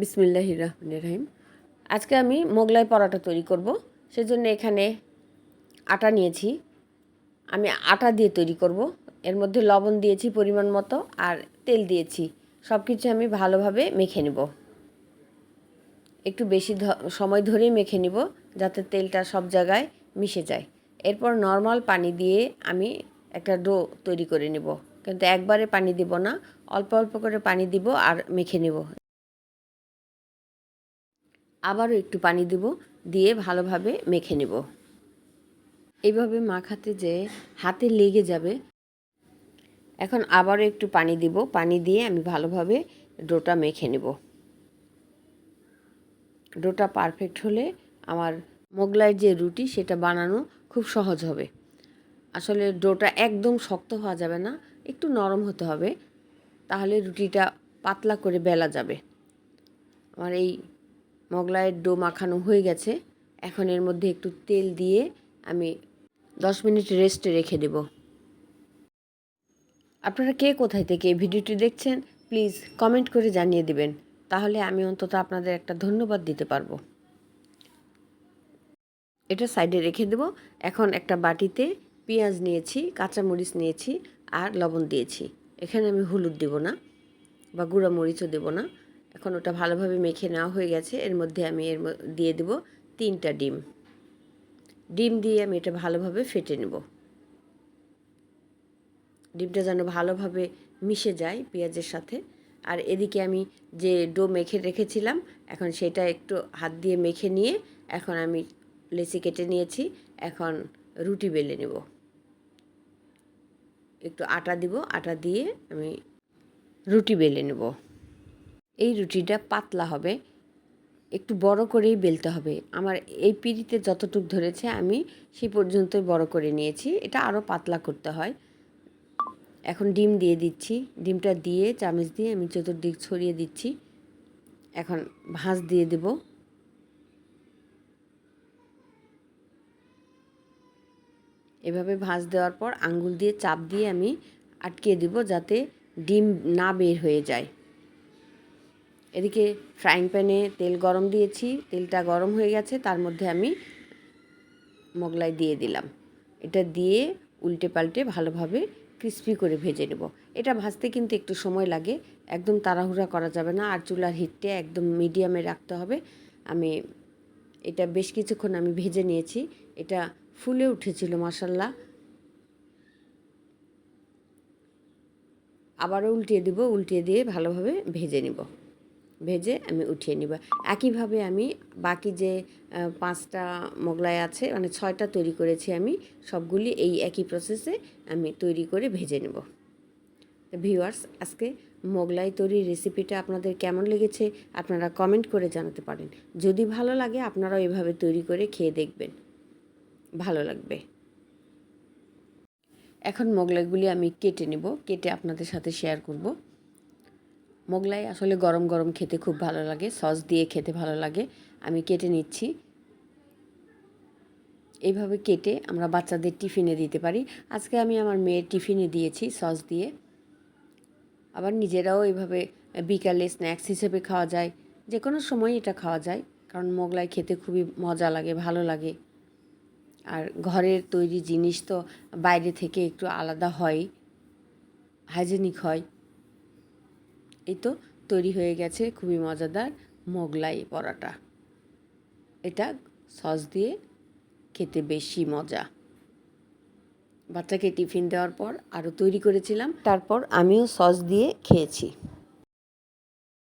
বিসমিল্লাহ রহমান রহিম। আজকে আমি মোগলাই পরোটা তৈরি করব। সেজন্য এখানে আটা নিয়েছি। আমি আটা দিয়ে তৈরি করব। এর মধ্যে লবণ দিয়েছি পরিমাণ মতো আর তেল দিয়েছি। সব কিছু আমি ভালোভাবে মেখে নেব। একটু বেশি সময় ধরেই মেখে নিব যাতে তেলটা সব জায়গায় মিশে যায়। এরপর নর্মাল পানি দিয়ে আমি একটা ডো তৈরি করে নেব। কিন্তু একবারে পানি দিব না। অল্প অল্প করে পানি দিব আর মেখে নেব। আবারও একটু পানি দেব, দিয়ে ভালোভাবে মেখে নেব। এইভাবে মাখাতে যে হাতে লেগে যাবে, এখন আবারও একটু পানি দিব। পানি দিয়ে আমি ভালোভাবে ডোটা মেখে নেব। ডোটা পারফেক্ট হলে আমার মোগলাই যে রুটি, সেটা বানানো খুব সহজ হবে। আসলে ডোটা একদম শক্ত হওয়া যাবে না, একটু নরম হতে হবে, তাহলে রুটিটা পাতলা করে বেলা যাবে। আমার এই মোগলাইয়ের ডো মাখানো হয়ে গেছে। এখন এর মধ্যে একটু তেল দিয়ে আমি দশ মিনিট রেস্টে রেখে দেব। আপনারা কে কোথায় থেকে ভিডিওটি দেখছেন প্লিজ কমেন্ট করে জানিয়ে দিবেন। তাহলে আমি অন্তত আপনাদের একটা ধন্যবাদ দিতে পারব। এটা সাইডে রেখে দেব। এখন একটা বাটিতে পেঁয়াজ নিয়েছি, কাঁচামরিচ নিয়েছি আর লবণ দিয়েছি। এখানে আমি হলুদ দেব না বা গুঁড়া মরিচও দেব না। এখন ওটা ভালোভাবে মেখে নেওয়া হয়ে গেছে। এর মধ্যে আমি এর দিয়ে দেব তিনটা ডিম। ডিম দিয়ে আমি এটা ভালোভাবে ফেটে নেব। ডিমটা যেন ভালোভাবে মিশে যায় পেঁয়াজের সাথে। আর এদিকে আমি যে ডো মেখে রেখেছিলাম, এখন সেটা একটু হাত দিয়ে মেখে নিয়ে এখন আমি লেচি কেটে নিয়েছি। এখন রুটি বেলে নেব। একটু আটা দিব, আটা দিয়ে আমি রুটি বেলে নেব। এই রুটিটা পাতলা হবে। একটু বড় করেই বেলতে হবে। আমার এই পিড়িতে যতটুক ধরেছে, আমি সেই পর্যন্তই বড় করে নিয়েছি। এটা আরও পাতলা করতে হয়। এখন ডিম দিয়ে দিচ্ছি। ডিমটা দিয়ে, চামচ দিয়ে আমি চতুর্দিক ছড়িয়ে দিচ্ছি। এখন ভাঁজ দিয়ে দেব। এভাবে ভাঁজ দেওয়ার পর আঙ্গুল দিয়ে চাপ দিয়ে আমি আটকে দিব যাতে ডিম না বের হয়ে যায়। এদিকে ফ্রাইং প্যানে তেল গরম দিয়েছি, তেলটা গরম হয়ে গেছে, তার মধ্যে আমি মোগলাই দিয়ে দিলাম। এটা দিয়ে উল্টে পাল্টে ভালোভাবে ক্রিস্পি করে ভেজে নেব। এটা ভাজতে কিন্তু একটু সময় লাগে, একদম তাড়াহুড়া করা যাবে না, আর চুলার হিটটা একদম মিডিয়ামে রাখতে হবে। আমি এটা বেশ কিছুক্ষণ আমি ভেজে নিয়েছি, এটা ফুলে উঠেছিল মশাল্লা আবারও উল্টিয়ে দিব, উল্টিয়ে দিয়ে ভালোভাবে ভেজে নিব। ভেজে আমি উঠিয়ে নিব। একইভাবে আমি বাকি যে পাঁচটা মোগলাই আছে মানে ছয়টা তৈরি করেছি আমি, সবগুলি এই একই প্রসেসে আমি তৈরি করে ভেজে নেব। ভিউয়ার্স আজকে মোগলাই তৈরির রেসিপিটা আপনাদের কেমন লেগেছে, আপনারা কমেন্ট করে জানাতে পারেন। যদি ভালো লাগে, আপনারাও এভাবে তৈরি করে খেয়ে দেখবেন। ভালো লাগবে। এখন মোগলাইগুলি আমি কেটে নেব, কেটে আপনাদের সাথে শেয়ার করব। মোগলাই আসলে গরম গরম খেতে খুব ভালো লাগে, সস দিয়ে খেতে ভালো লাগে। আমি কেটে নিচ্ছি। এইভাবে কেটে আমরা বাচ্চাদের টিফিনে দিতে পারি। আজকে আমি আমার মেয়ের টিফিনে দিয়েছি সস দিয়ে। আবার নিজেরাও এইভাবে বিকালে স্ন্যাক্স হিসেবে খাওয়া যায়। যে কোনো সময় এটা খাওয়া যায়, কারণ মোগলাই খেতে খুবই মজা লাগে, ভালো লাগে। আর ঘরের তৈরি জিনিস তো বাইরে থেকে একটু আলাদা হয়, হাইজেনিক হয়। এই তো তৈরি হয়ে গেছে খুবই মজাদার মোগলাই পরাটা। এটা সস দিয়ে খেতে বেশি মজা। বাচ্চাকে টিফিন দেওয়ার পর আরও তৈরি করেছিলাম, তারপর আমিও সস দিয়ে খেয়েছি।